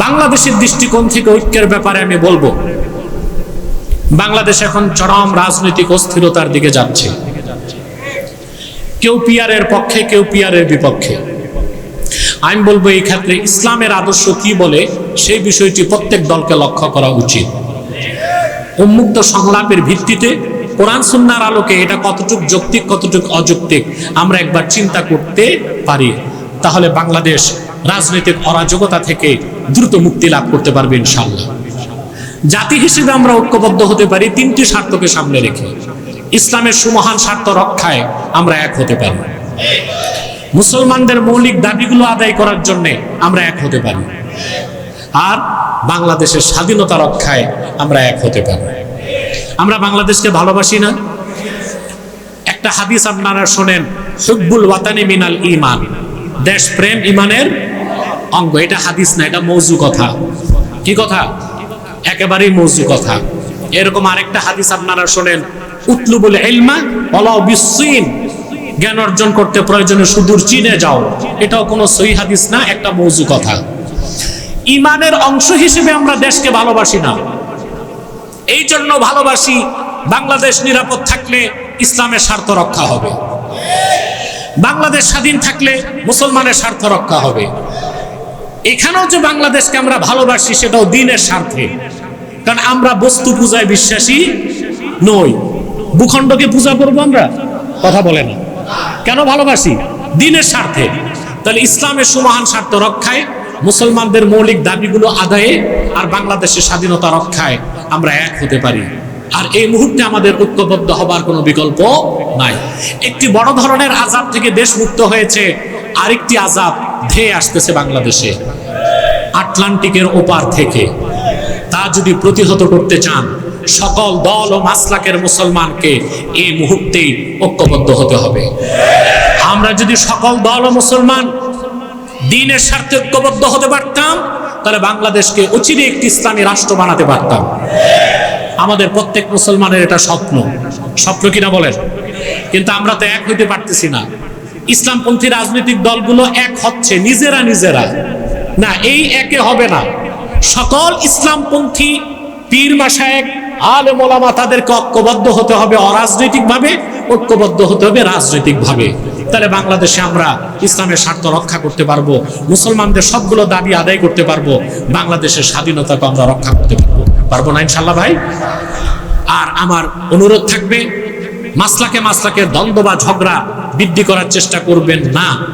বাংলাদেশের দৃষ্টিকোণ থেকে ঐক্যের ব্যাপারে আমি বলব, বাংলাদেশ এখন চরম রাজনৈতিক অস্থিরতার দিকে যাচ্ছে। কেউ পিয়ারের পক্ষে, কেউ পিয়ারের বিপক্ষে। আমি বলব এই ক্ষেত্রে ইসলামের আদর্শ কি বলে সেই বিষয়টি প্রত্যেক দলকে লক্ষ্য করা উচিত। উন্মুক্ত সংলাপের ভিত্তিতে কোরআন সুন্নার আলোকে এটা কতটুক যৌক্তিক, কতটুক অযৌক্তিক, আমরা একবার চিন্তা করতে পারি। তাহলে বাংলাদেশ রাজনৈতিক অরাজকতা থেকে দ্রুত মুক্তি লাভ করতে পারবে ইনশাল্লাহ জাতি হিসেবে আমরা ঐক্যবদ্ধ হতে পারি, তিনটি স্বার্থকে সামনে রেখে। ইসলামের সুমহান স্বার্থ রক্ষায় আমরা এক হতে পারি। মুসলমানদের মৌলিক দাবিগুলো আদায় করার জন্য আমরা এক হতে পারি। আর বাংলাদেশের স্বাধীনতা রক্ষায় আমরা এক হতে পারি। আমরা বাংলাদেশকে ভালোবাসি না। একটা হাদিস আপনারা শোনেন, হুব্বুল ওয়াতানি মিনাল ইমান। দেশ প্রেম ইমানের অঙ্গ, এটা হাদিস না, এটা মৌজু কথা। কি কথা? একেবারেই মৌজু কথা। এরকম আরেকটা হাদিস আপনারা শোনেন, উতলুবুল ইলমা ওয়ালাউ বিসসিন। জ্ঞান অর্জন করতে প্রয়োজনে সুদূর চীনে যাও। এটাও কোনো সহি হাদিস না, একটা মৌজু কথা। ইমানের অংশ হিসেবে আমরা দেশকে ভালোবাসি না। এই জন্য ভালোবাসি বাংলাদেশ নিরাপদ থাকলে ইসলামের স্বার্থ রক্ষা হবে। বাংলাদেশ স্বাধীন থাকলে মুসলমানের স্বার্থ রক্ষা হবে। এখানেও যে বাংলাদেশকে আমরা ভালোবাসি, সেটাও দিনের স্বার্থে। কারণ আমরা বস্তু পূজায় বিশ্বাসী নই। ভূখণ্ডকে পূজা করব আমরা? কথা বলে না। কেন ভালোবাসি? দিনের স্বার্থে। তাহলে ইসলামের সুমহান স্বার্থ রক্ষায় মুসলমানদের মৌলিক দাবিগুলো আদায়ে আর বাংলাদেশের স্বাধীনতা রক্ষায় আমরা এক হতে পারি। আর এই মুহূর্তে আমাদের ঐক্যবদ্ধ হবার কোনো বিকল্প নাই। একটি বড় ধরনের আজাদ থেকে দেশ মুক্ত হয়েছে আরেকটি আজাব ধেয়ে আসতেছে বাংলাদেশে। আটলান্টিকের ওপার থেকে। তা যদি প্রতিহত করতে চান, সকল দল ও মাসলাকের মুসলমানকে এই মুহূর্তেই ঐক্যবদ্ধ হতে হবে। আমরা যদি সকল দল ও মুসলমান দিনের স্বার্থে ঐক্যবদ্ধ হতে পারতাম, তাহলে বাংলাদেশকে অচিরে একটি ইসলামী রাষ্ট্র বানাতে পারতাম। আমাদের প্রত্যেক মুসলমানের এটা স্বপ্ন। স্বপ্ন কিনা বলেন? কিন্তু আমরা তো এক হইতে পারতেছি না। ইসলামপন্থী রাজনৈতিক দলগুলো এক হচ্ছে, নিজেরা নিজেরা। না, এই একে হবে না। সকল ইসলামপন্থী পীর মাসায়েক আলে মোলামা তাদেরকে ঐক্যবদ্ধ হতে হবে অরাজনৈতিকভাবে, ঐক্যবদ্ধ হতে হবে রাজনৈতিকভাবে। তাহলে বাংলাদেশে আমরা ইসলামের স্বার্থ রক্ষা করতে পারব, মুসলমানদের সবগুলো দাবি আদায় করতে পারব, বাংলাদেশের স্বাধীনতাকে আমরা রক্ষা করতে পারব। পারব না ইনশাল্লাহ ভাই? আর আমার অনুরোধ থাকবে মাসলাকে মাসলাকে দ্বন্দ্ব বা ঝগড়া বৃদ্ধি করার চেষ্টা করবেন না।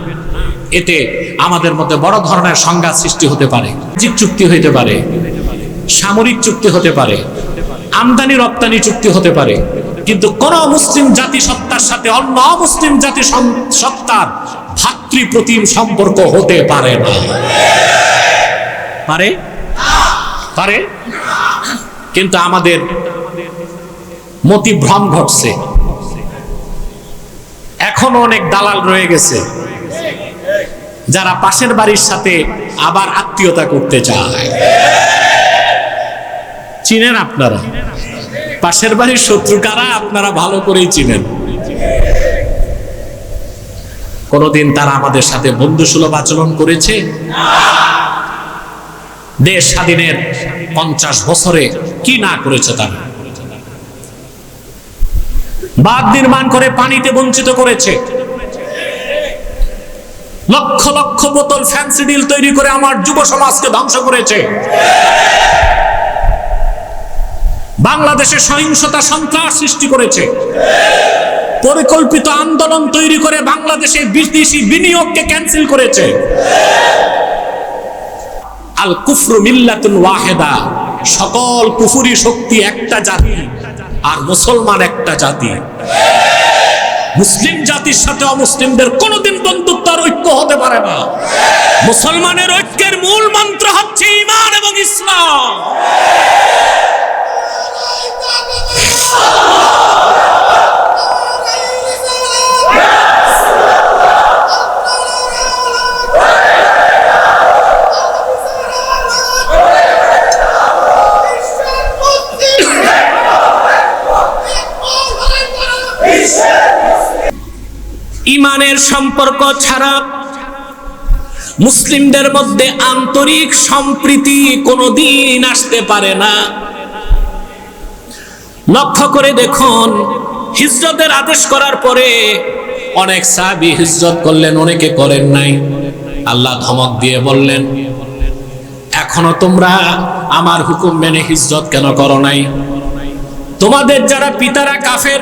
এতে আমাদের মধ্যে বড় ধরনের সংঘাত সৃষ্টি হতে পারে বাণিজ্যিক চুক্তি হইতে পারে, সামরিক চুক্তি হতে পারে, আমদানি রপ্তানি চুক্তি হতে পারে। কিন্তু কোন মুসলিম জাতি সত্তার সাথে অন্য মুসলিম জাতি সত্তার ভাতৃপ্রতিম সম্পর্ক হতে পারে না। পারে? পারে? কিন্তু আমাদের মতিভ্রম ঘটছে। এখনও অনেক দালাল রয়ে গেছে, যারা পাশের বাড়ির সাথে আবার আত্মীয়তা করতে চায়। চিনেন আপনারা? পাশের বাড়ির শত্রু কারা? আপনারা ভালো করেই চিনেন। কোনদিন তারা আমাদের সাথে বন্ধুসুলভ আচরণ করেছে? দেশ স্বাধীনের পঞ্চাশ বছরে কি না করেছে তারা? বাঁধ নির্মাণ করে পানিতে বঞ্চিত করেছে। লক্ষ লক্ষ বোতল ফ্যান্সি ডিল তৈরি করে আমার যুব সমাজকে ধ্বংস করেছে। বাংলাদেশে সহিংসতা সন্ত্রাস সৃষ্টি করেছে। পরিকল্পিত আন্দোলন তৈরি করে বাংলাদেশে বিদেশি বিনিয়োগকে ক্যান্সেল করেছে। আল কুফরু মিল্লাতুন ওয়াহেদা, সকল কুফুরি শক্তি একটা জাতি। আর মুসলমান একটা জাতি। মুসলিম জাতির সাথে অমুসলিমদের কোনোদিন বন্ধুত্ব আর ঐক্য হতে পারে না। মুসলমানের ঐক্যের মূল মন্ত্র হচ্ছে ইমান এবং ইসলাম। ইমানের সম্পর্ক ছাড়া মুসলিমদের মধ্যে আন্তরিক সম্প্রীতি কোনোদিন আসতে পারে না। লক্ষ্য করে দেখুন, হিজরতের আদেশ করার পরে অনেক সাহাবি হিজরত করলেন, অনেকে করেন নাই। আল্লাহ ধমক দিয়ে বললেন, এখনও তোমরা আমার হুকুম মেনে হিজরত কেন করো নাই? তোমাদের যারা পিতারা কাফের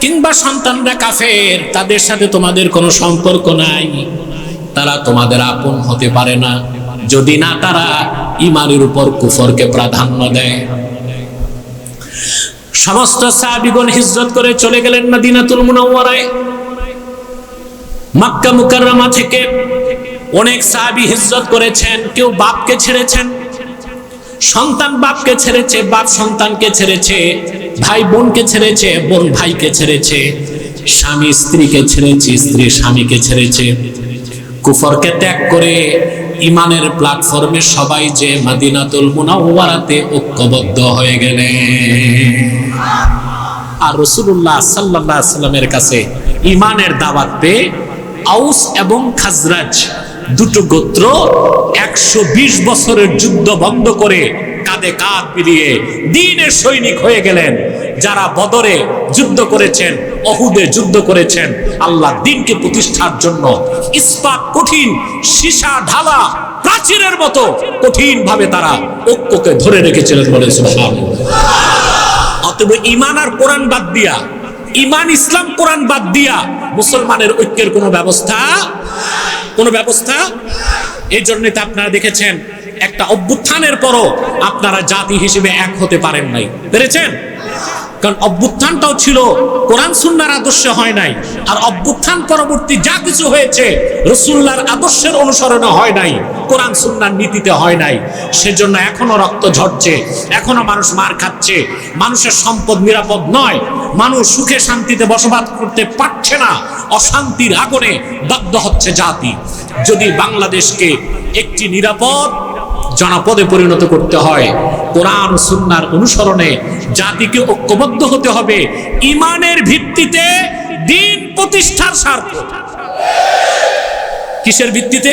কিংবা সন্তানরা কাফের, তাদের সাথে তোমাদের কোনো সম্পর্ক নাই। তারা তোমাদের আপন হতে পারে না। যদি না, তারা ইমানের উপর কুফরকে প্রাধান্য দেয়। সমস্ত সাহাবিগণ হিজরত করে চলে গেলেন মদিনাতুল মুনাওয়ারায়। মক্কা মুকাররমা থেকে অনেক সাহাবী হিজরত করেছেন, কেউ বাপকে ছেড়েছেন সন্তান বাপকে ছেড়েছে, বাপ সন্তানকে ছেড়েছে, ভাই বোনকে ছেড়েছে, বোন ভাইকে ছেড়েছে, স্বামী স্ত্রীকে ছেড়েছে, স্ত্রী স্বামীকে ছেড়েছে। কুফরকে ত্যাগ করে ইমানের প্ল্যাটফর্মে সবাই যে মাদিনাতুল মুনাওয়ারাতে ঐক্যবদ্ধ হয়ে গেলেন। আর রসুল্লাহ সাল্লাহ সাল্লামের কাছে ইমানের দাওয়াত পেয়ে আউস এবং খাজরাজ দুটো গোত্র একশো বিশ বছরের যুদ্ধ বন্ধ করে কাঁধে কাঁধ মিলিয়ে দিনের সৈনিক হয়ে গেলেন। যারা বদরে যুদ্ধ করেছেন, অহুদে যুদ্ধ করেছেন, আল্লাহ দিনকে প্রতিষ্ঠার জন্য ইস্পাত কঠিন, সীসা ঢালা, প্রাচীরের মতো কঠিন ভাবে তারা ঐক্যকে ধরে রেখেছিলেন বলে অতএব ইমান আর কোরআন বাদ দিয়া ইমান ইসলাম কোরআন বাদ দিয়া মুসলমানের ঐক্যের কোনো ব্যবস্থা কোনো ব্যবস্থা? এই জন্য তো আপনারা দেখেছেন, একটা অভ্যুত্থানের পরও আপনারা জাতি হিসেবে এক হতে পারেন নাই। পেরেছেন? কারণ অভ্যুত্থানটাও ছিল, কোরআন সুন্নার আদর্শে হয় নাই। আর অভ্যুত্থান পরবর্তী যা কিছু হয়েছে রসুল্লার আদর্শের অনুসরণে হয় নাই, কোরআন সুন্নার নীতিতে হয় নাই। সেজন্য এখনও রক্ত ঝরছে, এখনও মানুষ মার খাচ্ছে। মানুষের সম্পদ নিরাপদ নয়, মানুষ সুখে শান্তিতে বসবাস করতে পারছে না, অশান্তির আগুনে দগ্ধ হচ্ছে জাতি। যদি বাংলাদেশকে একটি নিরাপদ জনপদে পরিণত করতে হয়। কোরআন সুন্নার অনুসরণে জাতিকে ঐক্যবদ্ধ হতে হবে। ইমানের ভিত্তিতে দিন প্রতিষ্ঠার স্বার্থ। কিসের ভিত্তিতে?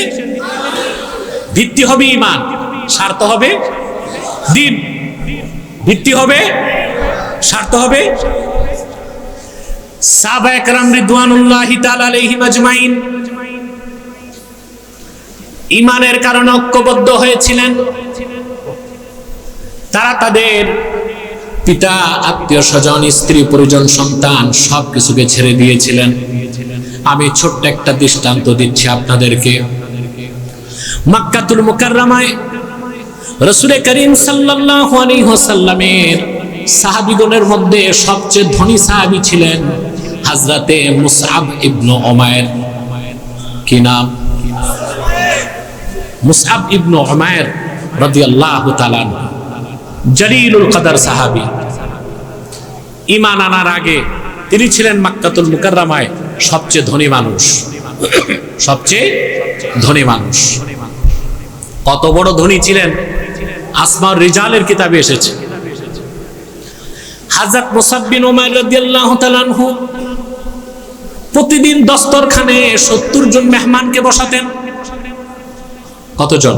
ভিত্তি হবে ইমান। স্বার্থ হবে দিন। ভিত্তি হবে স্বার্থ হবে সাহাবা একরাম রিদওয়ানুল্লাহি তাআলা আলাইহিম আজমাইন ইমানের কারণে ঐক্যবদ্ধ হয়েছিলেন। তারা তাদের পিতা, আত্মীয় স্বজন, স্ত্রী, পরিজন, সন্তান সব কিছুকে ছেড়ে দিয়েছিলেন। আমি ছোট্ট একটা দৃষ্টান্ত দিচ্ছি আপনাদেরকে। মাক্কাতুল মুকাররামায় রসুলে করিম সাল্লাল্লাহু আলাইহি ওয়াসাল্লামের সাহাবীগণের মধ্যে সবচেয়ে ধনী সাহাবী ছিলেন হযরতে মুসআব ইবনে উমায়ের কি নাম? মুসআব ইবনু উমায়ের রাদিয়াল্লাহু তাআলা জলিলুল কদর সাহাবী। ঈমান আনার আগে তিনি ছিলেন মাক্কাতুল মুকাররমায় সবচেয়ে ধনী মানুষ। সবচেয়ে ধনী মানুষ। কত বড় ধনী ছিলেন? আসমার রিজালের কিতাবে এসেছে। হাজরত মুসাব বিন উমাইর রাদিয়াল্লাহু তাআলা প্রতিদিন দস্তরখানে সত্তর জন মেহমানকে বসাতেন। কতজন?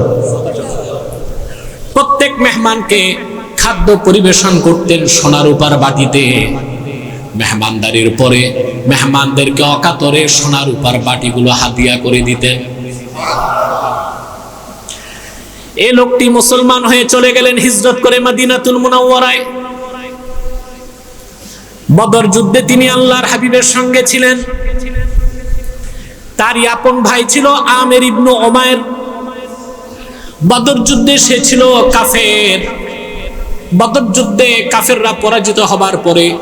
প্রত্যেক মেহমানকে খাদ্য পরিবেশন করতেন সোনার উপার বাটিতে। মেহমানদারির পরে মেহমানদেরকে অকাতরে সোনার উপার বাটিগুলো হাতিয়া করে দিতেন। এ লোকটি মুসলমান হয়ে চলে গেলেন হিজরত করে মাদিনাতুল মুনাওয়ারায়। বদর যুদ্ধে তিনি আল্লাহর হাবিবের সঙ্গে ছিলেন। তারই আপন ভাই ছিল আমের ইবনু ওমায়ের। বদর যুদ্ধে সে ছিল কাফের। বদর যুদ্ধে কাফেররা পরাজিত হবার পরে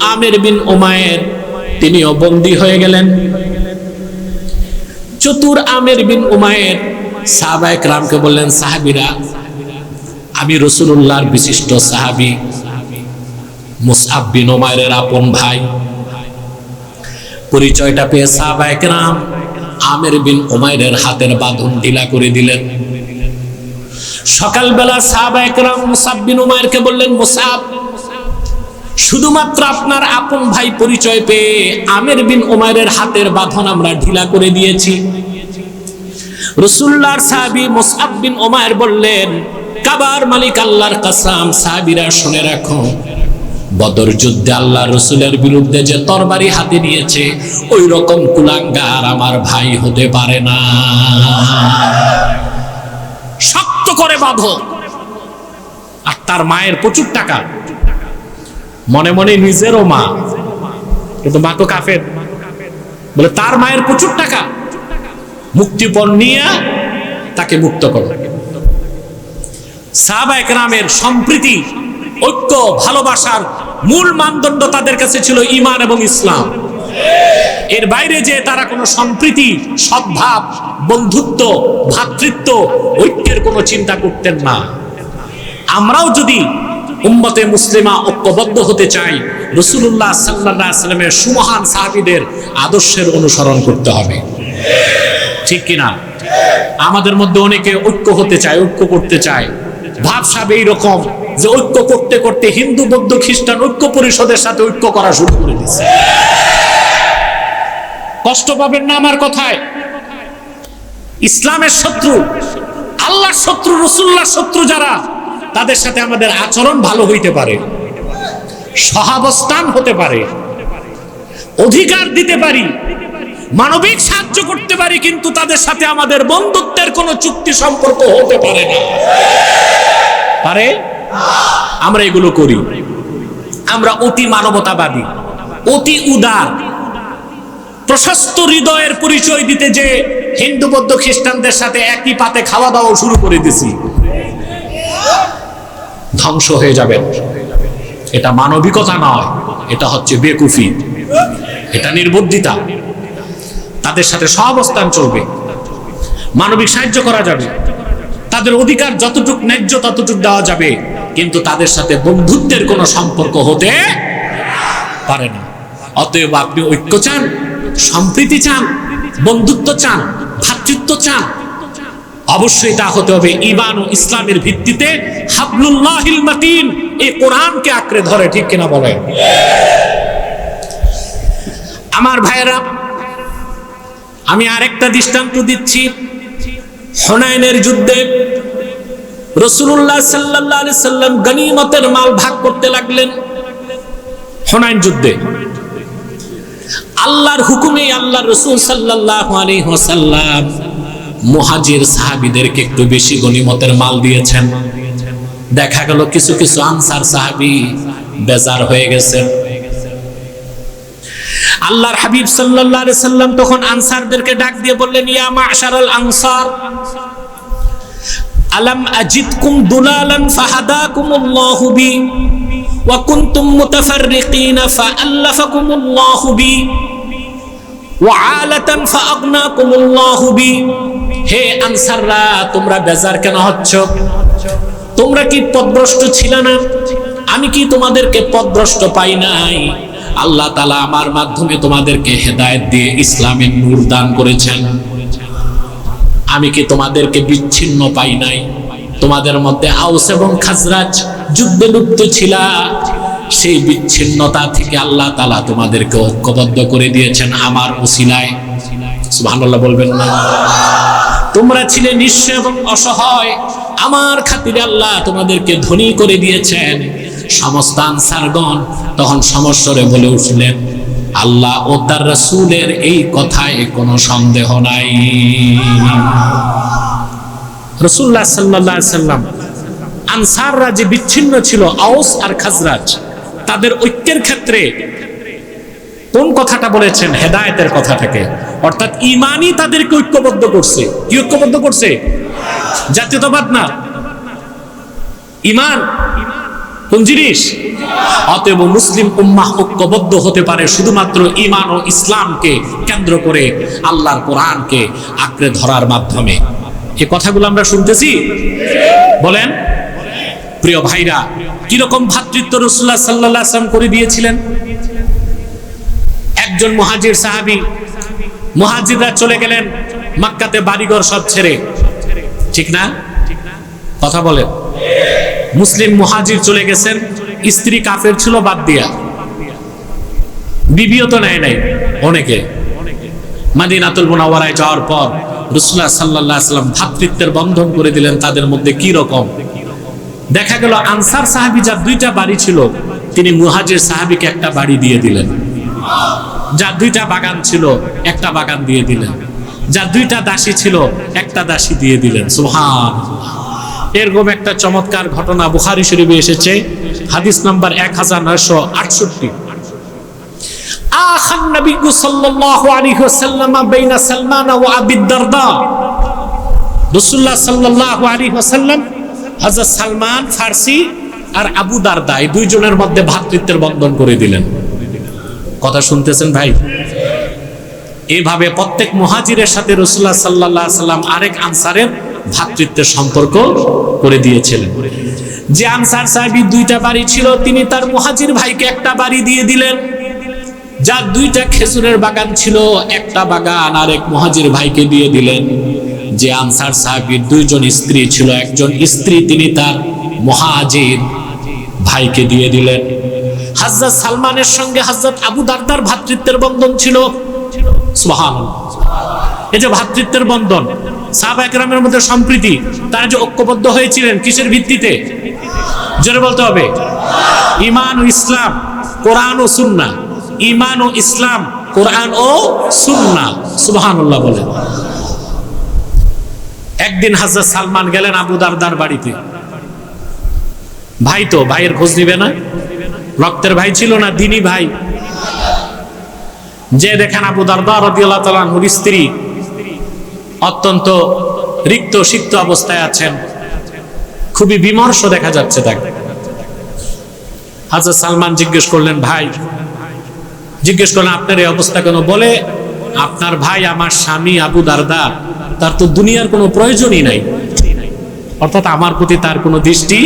আমের বিন ওমায়ের তিনিও বন্দী হয়ে গেলেন। চতুর আমের বিন উমায়ের সাহাবায়ক রামকে বললেন, সাহাবিরা, আমি রসুল্লাহর বিশিষ্ট সাহাবি মুসআব বিন উমায়ের আপন ভাই। পরিচয়টা পেয়ে সাহাবায়ক রাম আমের বিন উমায়ের হাতের বাঁধন ঢিলা করে দিলেন। সকালবেলা সাহাবা একরাম মুসাব বিন বললেন, মুসাব, শুধুমাত্র আপনার আপন ভাই পরিচয় পেয়ে আমের বিন উমায়ের হাতের বাঁধন আমরা ঢিলা করে দিয়েছি। রসুল্লার সাহাবি মুসআব বিন ওমায়ের বললেন, কাবার মালিক আল্লাহর কাসাম, সাহাবিরা শুনে রাখো, বদর যুদ্ধে আল্লাহ রসুলের বিরুদ্ধে যে তরবারি হাতে নিয়েছে ওই রকম কুলাঙ্গার আমার ভাই হতে পারে না। করে বাঁধো। আর তার মায়ের প্রচুর টাকা। মনে মনে নিজেরও মা। কিন্তু মা তো কাফের। বলে, তার মায়ের প্রচুর টাকা। মুক্তিপণ নিয়ে তাকে মুক্ত করো। সাহাবা একরামের সম্প্রীতি, ঐক্য, ভালোবাসার মূল মানদণ্ড তাদের কাছে ছিল ইমান এবং ইসলাম। এর বাইরে যে তারা কোনো সম্প্রীতি, সদ্ভাব, বন্ধুত্ব ভ্রাতৃত্ব ঐক্যের কোনো চিন্তা করতেন না। আমরাও যদি উম্মতে মুসলিমা ঐক্যবদ্ধ হতে চাই রসুল্লাহ সাল্লাহ সাল্লামের সুমহান সাহাবিদের আদর্শের অনুসরণ করতে হবে। ঠিক কিনা? আমাদের মধ্যে অনেকে ঐক্য হতে চায়, ঐক্য করতে চায়। ভাবসাব এইরকম যে ঐক্য করতে করতে হিন্দু, বৌদ্ধ, খ্রিস্টান ঐক্য পরিষদের সাথে ঐক্য করা শুরু করে দিচ্ছে কষ্ট পাবেন না আমার কথায়। ইসলামের শত্রু, আল্লাহর শত্রু রসুল্লাহর শত্রু যারা, তাদের সাথে আমাদের আচরণ ভালো হইতে পারে, সহাবস্থান হতে পারে, অধিকার দিতে পারি, মানবিক সাহায্য করতে পারি, কিন্তু তাদের সাথে আমাদের বন্ধুত্বের কোনো চুক্তি সম্পর্ক হতে পারে না। পারে আমরা এগুলো করি। আমরা অতি মানবতাবাদী, অতি উদার। প্রশস্ত হৃদয়ের পরিচয় দিতে যে হিন্দু, বৌদ্ধ, খ্রিস্টানদের সাথে একই পাতে খাওয়া দাওয়া শুরু করে দিছি, ধ্বংস হয়ে যাবেন এটা মানবিকতা নয়, এটা হচ্ছে বেকুফি। এটা নির্বুদ্ধিতা। তাদের সাথে সহাবস্থান চলবে। মানবিক সাহায্য করা যাবে। তাদের অধিকার যতটুক ন্যায্য ততটুক দেওয়া যাবে। কিন্তু তাদের সাথে বন্ধুত্বের কোনো সম্পর্ক হতে পারে না। অতএব আপনি ঐক্য চান, সম্প্রীতি চান, বন্ধুত্ব চান, ভ্রাতৃত্ব চান। অবশ্যই তা হতে হবে ইমান ও ইসলামের ভিত্তিতে। হাবলুল্লাহিল মাতিন এই কোরআনকে আঁকড়ে ধরে, ঠিক কিনা বলে আমার ভাইয়েরা, আমি আরেকটা দৃষ্টান্ত দিচ্ছি। হনায়নের যুদ্ধে রসুল্লাহ সাল্লাহ সাল্লাম গনিমতের মাল ভাগ করতে লাগলেন হনায়ন যুদ্ধে। আল্লাহর হুকুমে আল্লাহ রসুল সাল্লাহ মুহাজির সাহাবিদেরকে একটু বেশি গনিমতের মাল দিয়েছেন। দেখা গেল কিছু কিছু আনসার সাহাবি বেজার হয়ে গেছেন আল্লাহর হাবিব সাল্লাল্লাহু আলাইহি সাল্লাম তখন আনসারদেরকে ডাক দিয়ে বললেন, ইয়া মাশারাল আনসার, আলাম আজিদকুম দুলালান ফাহাদাকুমুল্লাহু বি, ওয়া কুনতুম মুতাফাররিকিন ফাআল্লাফাকুমুল্লাহু বি, ওয়া আলাতান ফাআগনাকুমুল্লাহু বি। হে আনসাররা, তোমরা বেজার কেন হচ্ছ? তোমরা কি পদভ্রষ্ট ছিল না? আমি কি তোমাদেরকে পদভ্রষ্ট পাই নাই? আল্লাহ তালা আমার মাধ্যমে তোমাদেরকে হেদায়ত দিয়ে ইসলামের নূর দান করেছেন। আমি কি তোমাদেরকে বিচ্ছিন্ন পাই নাই? তোমাদের মধ্যে আউস এবং খাজরাজ যুদ্ধে লুপ্ত ছিল। সেই বিচ্ছিন্নতা থেকে আল্লাহ তালা তোমাদেরকে ঐক্যবদ্ধ করে দিয়েছেন আমার ওসিলায়। সুবহানাল্লাহ বলবেন না। তোমরা ছিলে নিঃস্ব এবং অসহায়। আমার খাতিরে আল্লাহ তোমাদেরকে ধনী করে দিয়েছেন। সমস্ত আনসারগণ তখন সমস্যরে বলে উঠলেন, আল্লাহ ও তার রসুলের এই কথায় কোনো সন্দেহ নাই। রসুল্লাহ সাল্লাহ সাল্লাম আনসাররা যে বিচ্ছিন্ন ছিল আউস আর খাজরাজ, তাদের ঐক্যের ক্ষেত্রে কোন কথাটা বলেছেন? হেদায়েতের কথাটাকে অর্থাৎ ইমানই তাদেরকে ঐক্যবদ্ধ করছে। কি ঐক্যবদ্ধ করছে? জাতীয়তাবাদ না। ইমান। কোন জিনিস? অতএব মুসলিম উম্মাহ ঐক্যবদ্ধ হতে পারে শুধুমাত্র ইমান ও ইসলামকে কেন্দ্র করে আল্লাহর কোরআনকে আঁকড়ে ধরার মাধ্যমে। এই কথাগুলো আমরা শুনতেছি? বলেন। প্রিয় ভাইরা, কীরকম ভাতৃত্ব রসুল্লাহ সাল্লাহ আসলাম করে দিয়েছিলেন? একজন মহাজির সাহাবি, মহাজিররা চলে গেলেন মাক্কাতে বাড়িঘর সব ছেড়ে। ঠিক না? কথা বলেন। মুসলিম মুহাজির চলে গেছেন, স্ত্রী কাফের ছিল বাদ দিয়া। বিবিও তো নেয় নাই, অনেকে। মাদিনাতুল মুনাওয়ারায় যাওয়ার পর রসুল্লাহ সাল্লাহ সাল্লাম ভাতৃত্বের বন্ধন করে দিলেন তাদের মধ্যে কি রকম? দেখা গেল আনসার সাহাবি যার দুইটা বাড়ি ছিল, তিনি মুহাজির সাহাবিকে একটা বাড়ি দিয়ে দিলেন। যার দুইটা বাগান ছিল, একটা বাগান দিয়ে দিলেন। যার দুইটা দাসী ছিল, একটা দাসী দিয়ে দিলেন। সুহান এরকম একটা চমৎকার ঘটনা বুখারি শরীফে এসেছে। হাদিস নাম্বার এক হাজার নয়শো আটষট্টি। আখান নবী সাল্লাল্লাহু আলাইহি ওয়াসাল্লাম বাইনা সালমান ওয়া আবি দারদা। রাসূলুল্লাহ সাল্লাল্লাহু আলাইহি ওয়াসাল্লাম, হযরত সালমান ফার্সি আর আবু দারদা, এই দুইজনের মধ্যে ভ্রাতৃত্বের বন্ধন করে দিলেন। কথা শুনতেছেন ভাই? এইভাবে প্রত্যেক মুহাজিরের সাথে রসুল্লাহ সাল্লাহ সাল্লাম আরেক আনসারের ভ্রাতৃত্বের সম্পর্ক করে দিয়েছিলেন। যে আনসার সাহেবী দুইটা বাড়ি ছিল, তিনি তার মুহাজির ভাইকে একটা বাড়ি দিয়ে দিলেন। যার দুইটা খেজুরের বাগান ছিল, একটা বাগান আর এক মহাজির ভাইকে দিয়ে দিলেন। যে আনসার সাহেবের দুইজন স্ত্রী ছিল, একজন স্ত্রী তিনি তার মহাজির ভাইকে দিয়ে দিলেন। হাজরত সালমানের সঙ্গে হাজরত আবু দারদার ভাতৃত্বের বন্ধন ছিল। সুবহান এই যে ভ্রাতৃত্বের বন্ধন সাহাবা একরামের মধ্যে সম্প্রীতি, তারা যে ঐক্যবদ্ধ হয়েছিলেন, কিসের ভিত্তিতে? জোরে বলতে হবে। ইমান ও ইসলাম, কোরআন ও সুন্না ইমান ও ইসলাম, কোরআন ও সুন্না সুবহানাল্লাহ বলেন। একদিন হাজরত সালমান গেলেন আবু দারদার বাড়িতে। ভাই তো, ভাইয়ের খোঁজ নিবে না? রক্তের ভাই ছিল না, দিনী ভাই। যে দেখেন আবু দারদা রাদিয়াল্লাহু তাআলা আনহুর স্ত্রী অত্যন্ত রিক্ত, সিক্ত অবস্থায় আছেন। খুবই বিমর্ষ দেখা যাচ্ছে তাকে। হাজার সালমান জিজ্ঞেস করলেন, ভাই, জিজ্ঞেস করলেন, আপনার এই অবস্থা কেন? বলে, আপনার ভাই আমার স্বামী আবু দারদা, তার তো দুনিয়ার কোনো প্রয়োজনই নাই। অর্থাৎ আমার প্রতি তার কোনো দৃষ্টি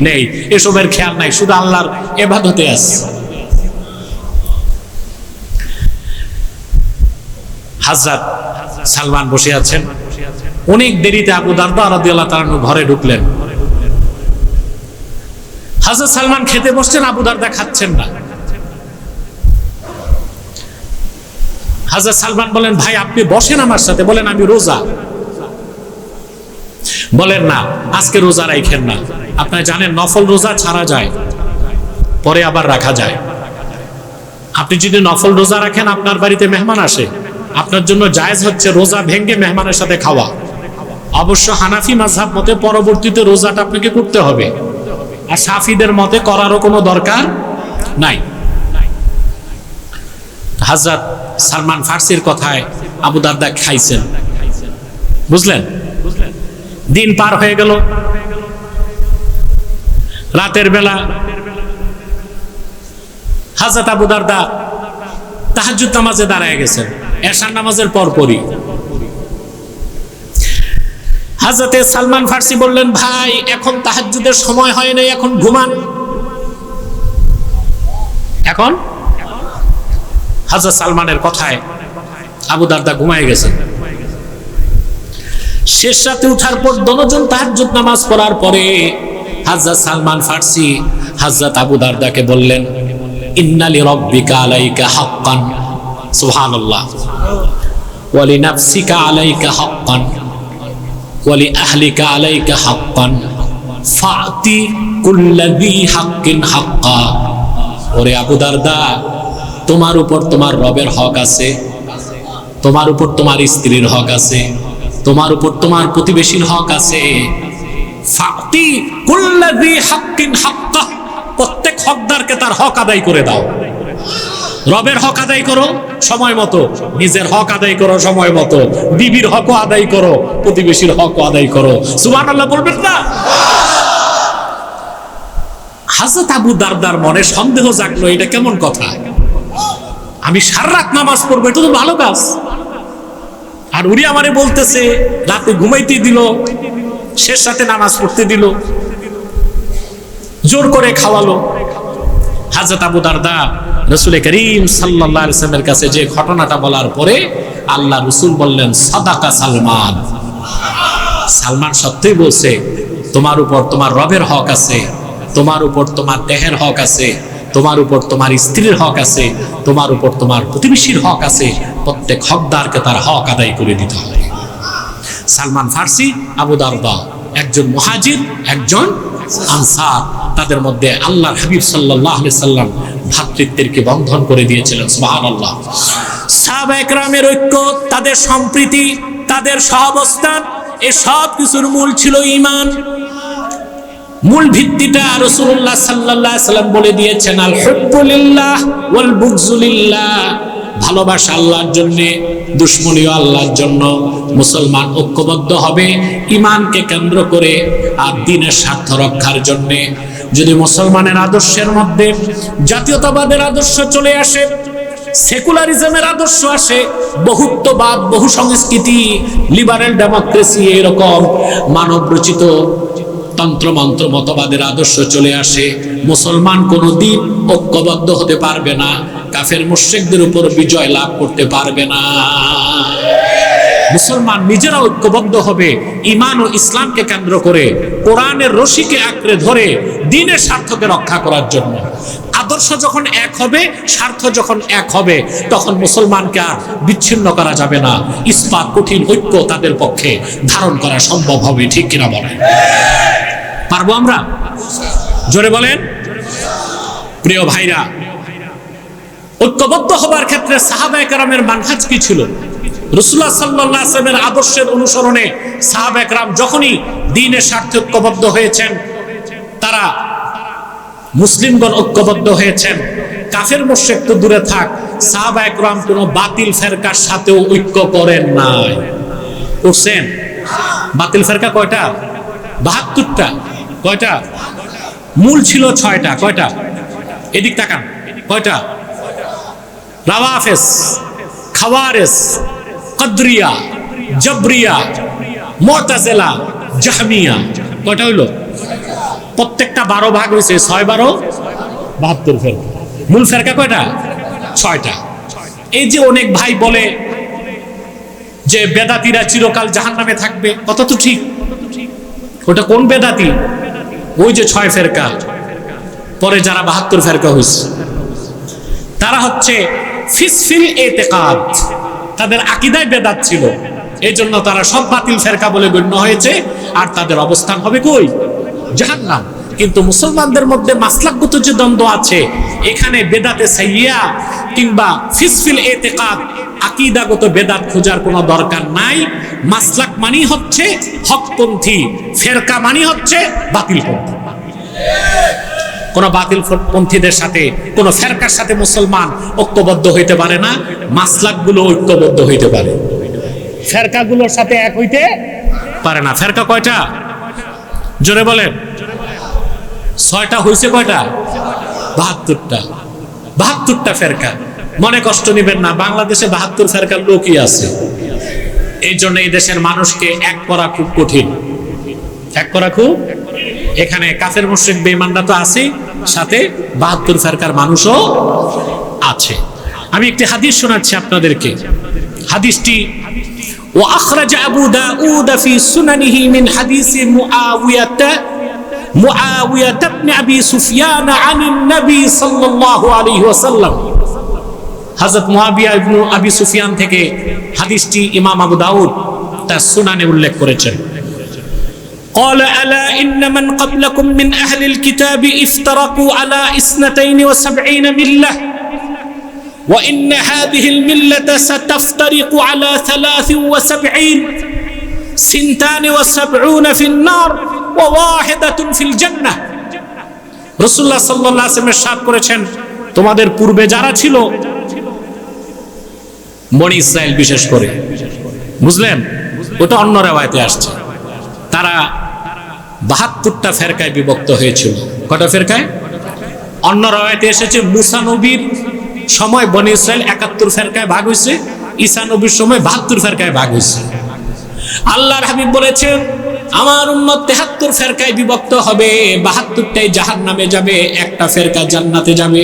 নেই। এসবের খেয়াল নাই, শুধু আল্লাহর এবাদতে আছে। হাজরাত সালমান বসে আছেন। অনেক দেরিতে আবু দারদা ঘরে ঢুকলেন। হাজরত সালমান খেতে বসছেন, আবু দারদা খাচ্ছেন না। হাজরত সালমান বলেন, ভাই, আপনি বসেন আমার সাথে। বলেন, আমি রোজা। বলেন, না, আজকে রোজা রাখেন না। আপনার জানেন, নফল রোজা ছাড়া যায়, পরে আবার রাখা যায়। আপনি যদি নফল রোজা রাখেন, আপনার বাড়িতে মেহমান আসে। আপনার জন্য জায়েজ হচ্ছে রোজা ভেঙ্গে মেহমানের সাথে খাওয়া। অবশ্য হানাফি মাঝহাব মতে পরবর্তীতে রোজাটা আপনাকে করতে হবে। আর সাফিদের মতে করারও কোনো দরকার নাই। হাজরত সালমান ফার্সির কথায় আবু দারদা খাইছেন। বুঝলেন? দিন পার হয়ে গেল। রাতের বেলা হাজরত আবু দারদা তাহাজুদ নামাজে দাঁড়ায় গেছেন। এশার নামাজের পরপরই হাজরতে সালমান ফার্সি বললেন, ভাই, এখন তাহাজুদের সময় হয় নাই, এখন ঘুমান। এখন? হাজরত সালমানের কথায় আবু দারদা ঘুমায় গেছেন। শেষ রাতে উঠার পর দনজন তাহাজ্জুদ নামাজ পড়ার পরে হাজরত সালমান ফার্সি হাজরত আবু দারদাকে বললেন ইন্নালি রব্বিকা আলাইকা হাক্কান। সুবহানাল্লাহ। ওয়ালি নাফসিকা আলাইকা হাক্কান ওয়ালি আহলিকা আলাইকা হাক্কান ফাতি কুল্লাযী হাক্কিন হাক্কা। ওরে আবু দারদা, তোমার উপর তোমার রবের হক আছে, তোমার উপর তোমার স্ত্রীর হক আছে, তোমার উপর তোমার প্রতিবেশীর হক আছে। ফাতি কুল্লাযী হাক্কিন হাক্কা, প্রত্যেক হকদারকে তার হক আদায় করে দাও। রবের হক আদায় করো, সময় মতো। নিজের হক আদায় করো, সময় মতো। বিবির হকও আদায় করো, প্রতিবেশীর হকও আদায় করো। সুবহানাল্লাহ বলবেন না? হাজরত আবু দারদার মনে সন্দেহ জাগলো, এটা কেমন কথা? আমি সারা রাত নামাজ পড়ব, এটা তো ভালো কাজ। আর উনি আমারে বলতেছে, রাতে ঘুমাইতে দিল, শেষ সাথে নামাজ পড়তে দিল। জোর করে খাওয়ালো। হাজরত আবু দারদা রসুল করিম সাল্লামের কাছে যে ঘটনাটা বলার পরে আল্লাহ রসুল বললেন, সাদাকা সালমান। সালমান সত্যই বলছে, তোমার উপর তোমার রবের হক আছে, তোমার উপর তোমার দেহের হক আছে, তোমার উপর তোমার স্ত্রীর হক আছে, তোমার উপর তোমার প্রতিবেশীর হক আছে, প্রত্যেক হকদারকে তার হক আদায় করে দিতে হবে। সালমান ফার্সি, আবু দারদা, একজন মুহাজির, একজন আনসার। তাদের মধ্যে আল্লাহ হাবিব সাল্লাহ সাল্লাম ভ্রাতৃত্বেরকে বন্ধন করে দিয়েছিলেন সুবাহ আল্লাহ সাহাবা একরামের ঐক্য, তাদের সম্প্রীতি, তাদের সহাবস্থান, এ সব কিছুর মূল ছিল ইমান মূল ভিত্তিটা রসুল্লাহ সাল্লাহ সাল্লাম বলে দিয়েছেন ভালোবাসা আল্লাহর জন্য দুশ্মনীয় আল্লাহর জন্য মুসলমান ঐক্যবদ্ধ হবে ইমানকে কেন্দ্র করে আর দিনের স্বার্থ রক্ষার জন্য। যদি মুসলমানের আদর্শের মধ্যে জাতীয়তাবাদের আদর্শ চলে আসে, সেকুলারিজমের আদর্শ আসে, বহুত্ববাদ বহু সংস্কৃতি লিবারেল ডেমোক্রেসি এরকম মানব রচিত তন্ত্রমন্ত্র মতবাদের আদর্শ চলে আসে, মুসলমান কোনো দিন ঐক্যবদ্ধ হতে পারবে না, কাফের মুশ্রিকদের উপর বিজয় লাভ করতে পারবে না। মুসলমান নিজেরা ঐক্যবদ্ধ হবে। ইমান ও ইসলামকে কেন্দ্র করে কোরআনের রশিকে আঁকড়ে ধরে দিনের স্বার্থকে রক্ষা করার জন্য। আদর্শ যখন এক হবে, স্বার্থ যখন এক হবে, তখন মুসলমানকে আর বিচ্ছিন্ন করা যাবে না। ইস্পাত, কঠিন ঐক্য তাদের পক্ষে ধারণ করা সম্ভব হবে, ঠিক কিনা বলেন? পারব আমরা? জোরে বলেন? প্রিয় ভাইরা, ঐক্যবদ্ধ হবার ক্ষেত্রে সাহাবা একরামের মানহাজ কি ছিল? রসুল্লাহ আদর্শের অনুসরণে সাহাবা একরাম যখনই ঐক্যবদ্ধ হয়েছেন, তারা মুসলিমগণ ঐক্যবদ্ধ হয়েছেন। কাফের মোশেক তো দূরে থাক একরাম বাতিল ফেরকার সাথেও ঐক্য করেন নাই। করছেন? বাতিল ফেরকা কয়টা? বাহাত্তরটা। কয়টা? মূল ছিল ছয়টা। কয়টা? এদিক তাকান। কয়টা? রাওয়াফেস, খাওয়ারেস কদ্রিয়া, জবরিয়া, মতাজেলা, জাহমিয়া। কয়টা হইল? প্রত্যেকটা বারো ভাগ হয়েছে ছয় বারো? বাহাত্তর ফেরকা। মূল ফেরকা কয়টা? ছয়টা। এই যে অনেক ভাই বলে যে বেদাতিরা চিরকাল জাহান নামে থাকবে কত তো ঠিক। ওটা কোন বেদাতি? ওই যে ছয় ফেরকা। পরে যারা বাহাত্তর ফেরকা হয়েছে তারা হচ্ছে ফিসফিল এতেকাদ তাদের আকিদায় বেদাত ছিল। এই জন্য তারা সব বাতিল ফেরকা বলে গণ্য হয়েছে। আর তাদের অবস্থান হবে কই? জাহান্নাম। কিন্তু মুসলমানদের মধ্যে মাসলাকগত যে দ্বন্দ্ব আছে, এখানে বেদাতে সাইয়া কিংবা ফিসফিল এতেকাদ, আকিদাগত বেদাত খোঁজার কোনো দরকার নাই। মাসলাক মানি হচ্ছে হকপন্থী, ফেরকা মানি হচ্ছে বাতিল পন্থী কোন বাতিল পন্থীদের সাথে কোন ফেরকার সাথে মুসলমান ঐক্যবদ্ধ হইতে পারে না মাসলাকগুলো ঐক্যবদ্ধ হইতে পারে। ফেরকাগুলোর সাথে এক হইতে পারে না। ফেরকা কয়টা? জোরে বলেন। ছয়টা হয়েছে কয়টা? বাহাত্তরটা। বাহাত্তরটা ফেরকা। মনে কষ্ট নিবেন না বাংলাদেশে বাহাত্তর ফেরকার লোকই আছে। এই জন্য এই দেশের মানুষকে এক করা খুব কঠিন। এক করা খুব এখানে কাফের মুশ্রিক বেমানরা তো আছে সাথে বাহাত্তর ফেরকার মানুষও আছে আমি একটি হাদিস শোনাচ্ছি আপনাদেরকে হাদিসটি وأخرج أبو داود في سننه من حديث معاوية معاوية بن أبي سفيان عن النبي صلى الله عليه وسلم হযরত মুয়াবিয়া ইবনু আবি সুফিয়ান থেকে হাদিসটি ইমাম আবু দাউদ তার সুনানে উল্লেখ করেছেন قال ألا إن من قبلكم من أهل الكتاب افترقوا على اثنتين وسبعين ملة وإن هذه الملة ستفترق على ثلاث وسبعين سنتان وسبعون في النار وواحدة في الجنة رسول الله صلى الله عليه وسلم সাত করেছেন তোমাদের পূর্বে যারা ছিল বনি ইসরায়েল বিশেষ করে বুঝলেন ওটা অন্য রেওয়ায়তে আসছে তারা বাহাত্তরটা ফেরকায় বিভক্ত হয়েছিল। কটা ফেরকায়? অন্য রায়তে এসেছে, মুসা নবীর সময় বনি ইসরায়েল একাত্তর ফেরকায় ভাগ হয়েছে, ঈসা নবীর সময় বাহাত্তর ফেরকায় ভাগ হয়েছে। আল্লাহর হাবিব বলেছেন, আমার উম্মত তেহাত্তর ফেরকায় বিভক্ত হবে, বাহাত্তরটাই জাহান নামে যাবে, একটা ফেরকা জান্নাতে যাবে।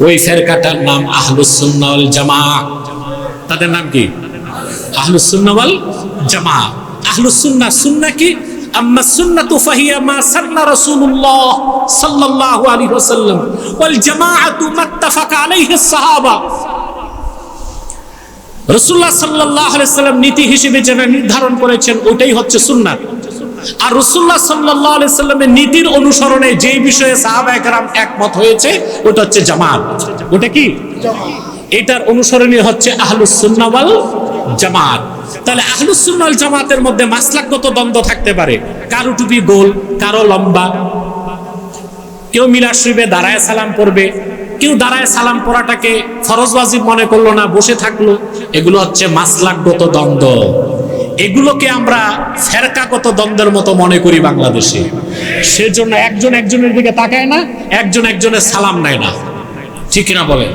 ওই ফেরকাটার নাম আহলুসুন্নাল জামা তাদের নাম কি? আহলুসুন্নাওয়াল জামা আহলুসুন্না সুন্না কি? আম্মা সুন্নাতু ফাহিয়া মা সান্না রাসূলুল্লাহ সাল্লাল্লাহু আলাইহি ওয়াসাল্লাম ওয়াল জামাআতু মাত্তাফাকা আলাইহি সাহাবা। রসুল্লাহ সাল্লাহ সাল্লাম নীতি হিসেবে যেটা নির্ধারণ করেছেন ওটাই হচ্ছে সুন্নাত। আর রসুল্লাহ সাল্লাহ সাল্লামের নীতির অনুসরণে যেই বিষয়ে সাহাবা একরাম একমত হয়েছে ওটা হচ্ছে জামাত। ওটা কি? এটার অনুসরণীয় হচ্ছে আহলুস সুন্নাওয়াল জামাত। তাহলে আহলুস সুন্নাল জামাতের মধ্যে মাসলাকগত দ্বন্দ্ব থাকতে পারে। কারও টুপি গোল, কারও লম্বা। কেউ মিলাদ শরীফে দাঁড়ায় সালাম পড়বে। কেউ দাঁড়ায় সালাম পড়াটাকে ফরজ ওয়াজিব মনে করল না, বসে থাকল। এগুলো হচ্ছে মাসলাকগত দ্বন্দ্ব। এগুলোকে আমরা ফেরকাগত দ্বন্দ্বের মতো মনে করি বাংলাদেশে। সেজন্য একজন একজনের দিকে তাকায় না, একজন একজনের সালাম নেয় না। ঠিক না বলে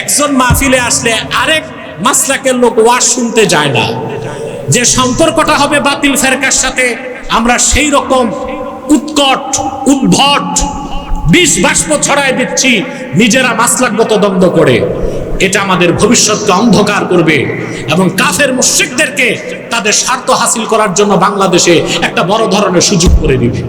একজন মাহফিলে আসলে আরেক মাসলাকের লোক ওয়াজ শুনতে যায় না। যে সম্পর্কটা হবে বাতিল ফেরকার সাথে, আমরা সেই রকম উৎকট, উদ্ভট, বিষ বাষ্প ছড়ায় দিচ্ছি নিজেরা মাসলাকগত দ্বন্দ্ব করে। এটা আমাদের ভবিষ্যৎকে অন্ধকার করবে এবং কাফের মুশ্রিকদেরকে তাদের স্বার্থ হাসিল করার জন্য বাংলাদেশে একটা বড় ধরনের সুযোগ করে দিবে।